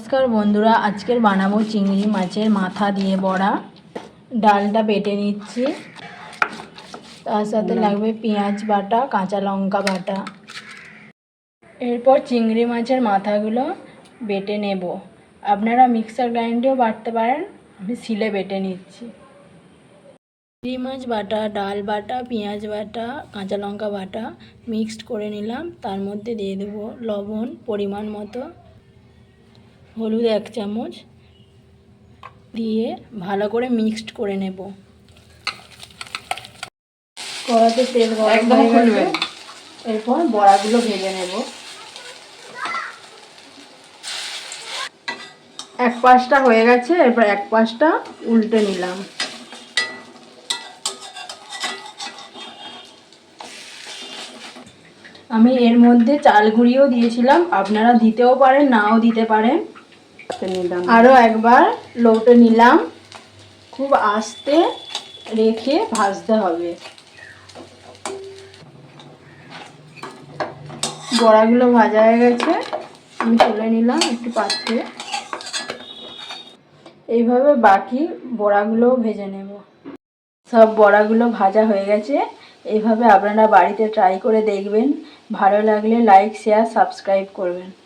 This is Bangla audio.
নমস্কার বন্ধুরা, আজকের বানাবো চিংড়ি মাছের মাথা দিয়ে বড়া। ডালটা বেটে নিচ্ছি। তার সাথে লাগবে পেঁয়াজ বাটা, কাঁচা লঙ্কা বাটা। এরপর চিংড়ি মাছের মাথাগুলো বেটে নেব। আপনারা মিক্সার গ্রাইন্ডেও বাটতে পারেন, আমি শিলে বেটে নিচ্ছি। চিংড়ি মাছ বাটা, ডাল বাটা, পেঁয়াজ বাটা, কাঁচা লঙ্কা বাটা মিক্সড করে নিলাম। তার মধ্যে দিয়ে দেবো লবণ পরিমাণ মতো। হলুদ এক চামচ দিয়ে ভালো করে মিক্সড করে নেব। কড়াতে তেল গরম হয়ে গেছে এরপর বড়াগুলো ভেজে নেব। এক পাশটা হয়ে গেছে এরপর এক পাশটা উল্টে নিলাম। আমি এর মধ্যে চাল গুঁড়িও দিয়েছিলাম আপনারা দিতেও পারেন নাও দিতে পারেন। নিলাম। আরও একবার লৌটে নিলাম। খুব আস্তে রেখে ভাজতে হবে। বড়াগুলো ভাজা হয়ে গেছে। আমি তুলে নিলাম একটু পাত্রে। এইভাবে বাকি বড়াগুলোও ভেজে নেব। সব বড়াগুলো ভাজা হয়ে গেছে। এইভাবে আপনারা বাড়িতে ট্রাই করে দেখবেন। ভালো লাগলে লাইক, শেয়ার, সাবস্ক্রাইব করবেন।